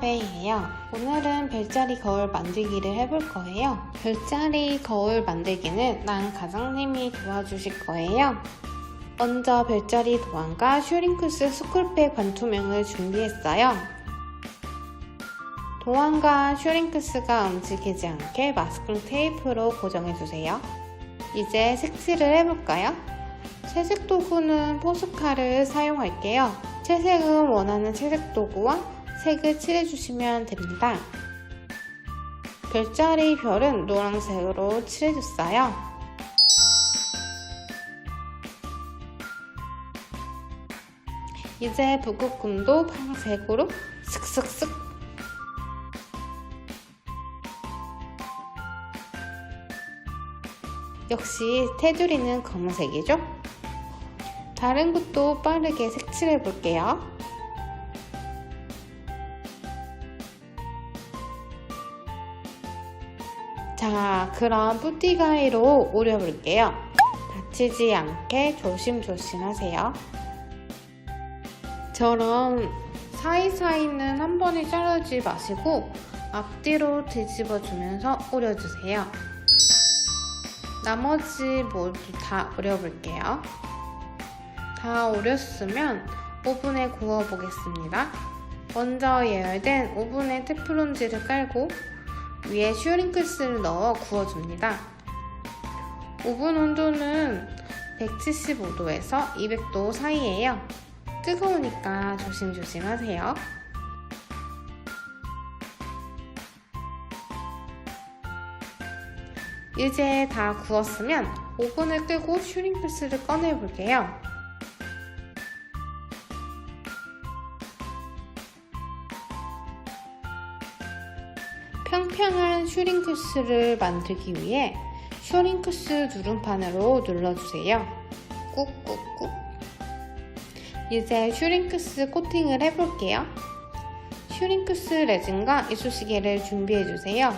베이예요. 오늘은 별자리 거울 만들기를 해볼 거예요. 별자리 거울 만들기는 난 가장님이 도와주실 거예요. 먼저 별자리 도안과 슈링크스 스쿨백 반투명을 준비했어요. 도안과 슈링크스가 움직이지 않게 마스킹 테이프로 고정해주세요. 이제 색칠을 해볼까요? 채색 도구는 포스카를 사용할게요. 채색은 원하는 채색 도구와 색을 칠해주시면 됩니다. 별자리 별은 노란색으로 칠해줬어요. 이제 북극곰도 파란색으로 슥슥슥 역시 테두리는 검은색이죠? 다른 곳도 빠르게 색칠해 볼게요. 자, 그럼 뿌띠가위로 오려볼게요. 다치지 않게 조심조심 하세요. 저런 사이사이는 한 번에 자르지 마시고 앞뒤로 뒤집어 주면서 오려주세요. 나머지 모두 다 오려볼게요. 다 오렸으면 오븐에 구워 보겠습니다. 먼저 예열된 오븐에 테프론지를 깔고 위에 슈링크스를 넣어 구워줍니다. 오븐 온도는 175도에서 200도 사이에요. 뜨거우니까 조심조심 하세요. 이제 다 구웠으면 오븐을 끄고 슈링크스를 꺼내 볼게요. 평평한 슈링크스를 만들기 위해 슈링크스 누름판으로 눌러주세요. 꾹꾹꾹. 이제 슈링크스 코팅을 해볼게요. 슈링크스 레진과 이쑤시개를 준비해주세요.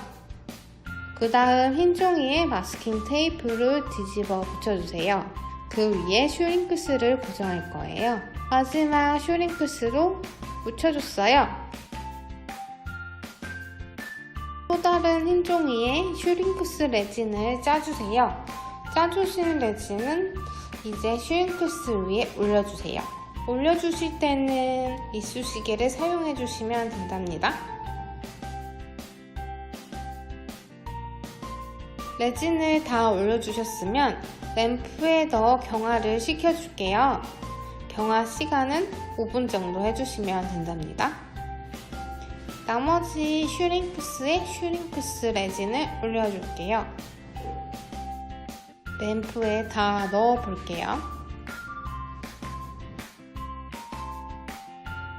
그 다음 흰 종이에 마스킹 테이프를 뒤집어 붙여주세요. 그 위에 슈링크스를 고정할 거예요. 마지막 슈링크스로 묻혀줬어요. 다른 흰 종이에 슈링크스 레진을 짜주세요. 짜주신 레진은 이제 슈링크스 위에 올려주세요. 올려주실 때는 이쑤시개를 사용해 주시면 된답니다. 레진을 다 올려주셨으면 램프에 넣어 경화를 시켜줄게요. 경화 시간은 5분 정도 해주시면 된답니다. 나머지 슈링크스에 슈링크스 레진을 올려줄게요. 램프에 다 넣어볼게요.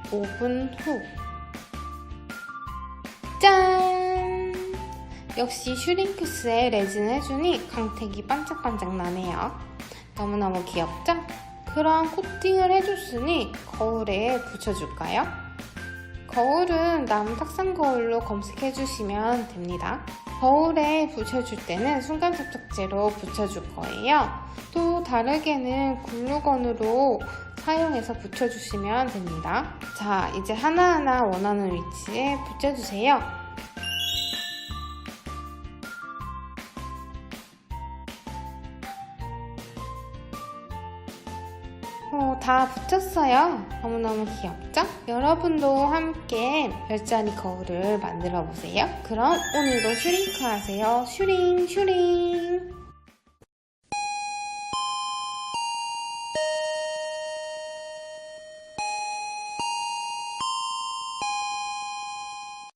5분 후. 짠! 역시 슈링크스에 레진 해주니 광택이 반짝반짝 나네요. 너무너무 귀엽죠? 그럼 코팅을 해줬으니 거울에 붙여줄까요? 거울은 남탁산 거울로 검색해 주시면 됩니다. 거울에 붙여줄 때는 순간접착제로 붙여줄 거예요. 또 다르게는 글루건으로 사용해서 붙여주시면 됩니다. 자, 이제 하나하나 원하는 위치에 붙여주세요. 어, 다 붙였어요. 너무너무 귀엽죠? 여러분도 함께 별자리 거울을 만들어 보세요. 그럼 오늘도 슈링크 하세요. 슈링, 슈링.